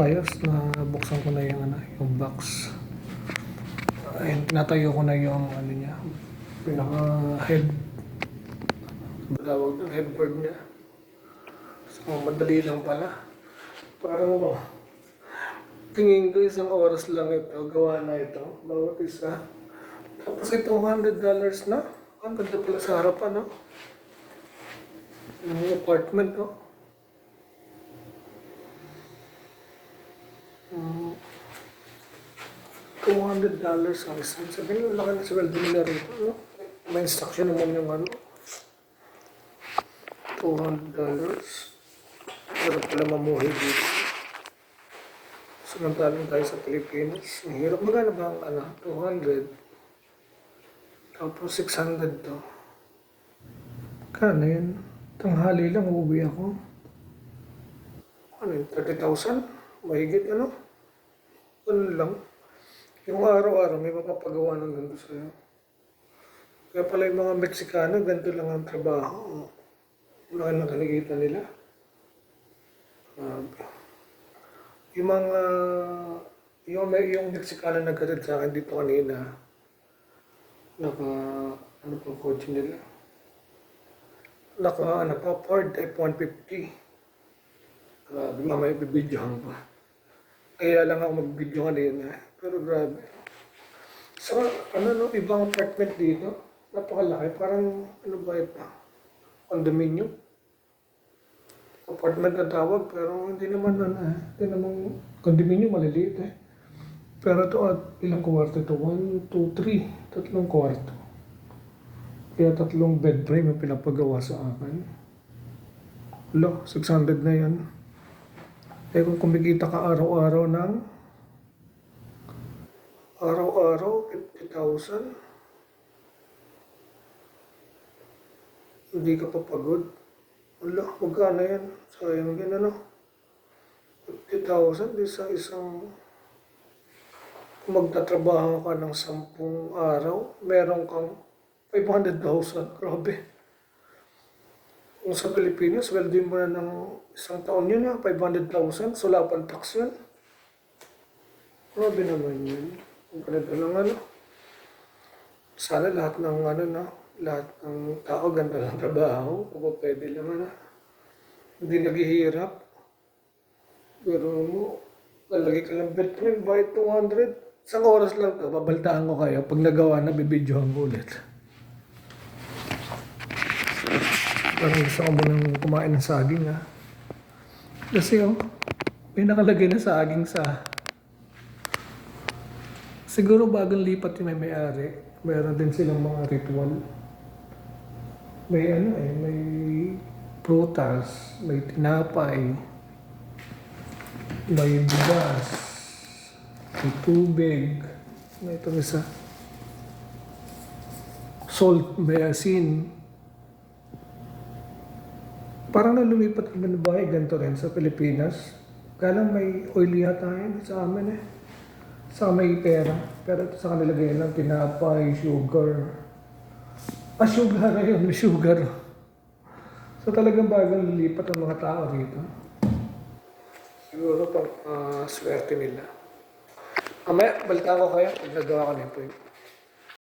ayos na buksan ko na yung ano, yung box. Ayun, tinatayo ko na yung ano niya, pinaka head tawag ng headboard niya. So, madali lang pala. Parang oh, tingin ko isang oras lang ito, gawa na ito, bawat isa. Tapos itong $100 na, ang ganda pala sa harapan, no? Yung apartment, no? $200 ang isang. Sabi nila, laki na sweldo nila rito, no? May instruction naman yung ano. $200. Pero pala mamuhay dito. Samantalang tayo sa Pilipinas. Ang hirap magana ba ang ano, 200. Tapos 600 to. Kano yun? Tanghali lang, uuwi ako. Ano yun, 30,000? Mahigit ano? Ano lang. Yung araw-araw may mapapagawa ng ganito sa'yo. Kaya pala yung mga Meksikano, ganito lang ang trabaho. Wala lang kinikita nila. Grabe. yung mga, yung, yung Meksikano nagkatid sa akin dito kanina, naka, ano pang kotse nila? Naka, ano pa, Ford F-150. Grabe, mamaya bibidyohan pa. Kaya lang ako mag-video kanina. Pero grabe. So, ano no, ibang apartment dito. Napakalaki. Parang, ano ba ito? Condominium. Apartment na tawag, pero hindi naman ano eh. Hindi naman condominium, maliliit eh. Pero ito, at ilang kwarto ito? One, two, three. Tatlong kwarto. Kaya tatlong bed frame yung pinapagawa sa akin. Lo, 600 na yan. Eh kung kumikita ka araw-araw ng araw-araw, 50,000. Hindi ka pa pagod. Wala, magkano yan? Sayang yan ano? 50,000 di sa isang magtatrabaho ka ng 10 araw, meron kang 500,000. Grabe. Kung sa Pilipinas, sweldo mo na ng isang taon yun, ha? 500,000. So, wala pang tax yun. Grabe naman yun. Kung ganito lang ano. Sana lahat ng ano na, lahat ng tao ganda ng trabaho. Kung pwede lang ano. Hindi naghihirap. Pero mo, lalagay ka ng bet frame, bayad 200. Isang oras lang to, babaltaan ko kayo. Pag nagawa na, bibidyohan ko ulit. Parang gusto ko munang kumain ng saging ha. Kasi oh, may nakalagay na saging sa... Siguro bagong lipat yung may may-ari. Meron din silang mga ritual. May ano eh, may prutas, may tinapay, may bigas, may tubig, may itong isa. Salt, may asin, Parang na lumipat kami ng bahay, ganito rin sa Pilipinas. Kaya may oil yata yun sa amin eh. Sa may pera. Pero ito sa kanila ganyan lang, tinapay, sugar. Ah, sugar na yun, sugar. So talagang bagang lilipat ang mga tao rito. Siguro pang ah, swerte nila. Amaya, balitaan ko kayo pag nagawa ko na yung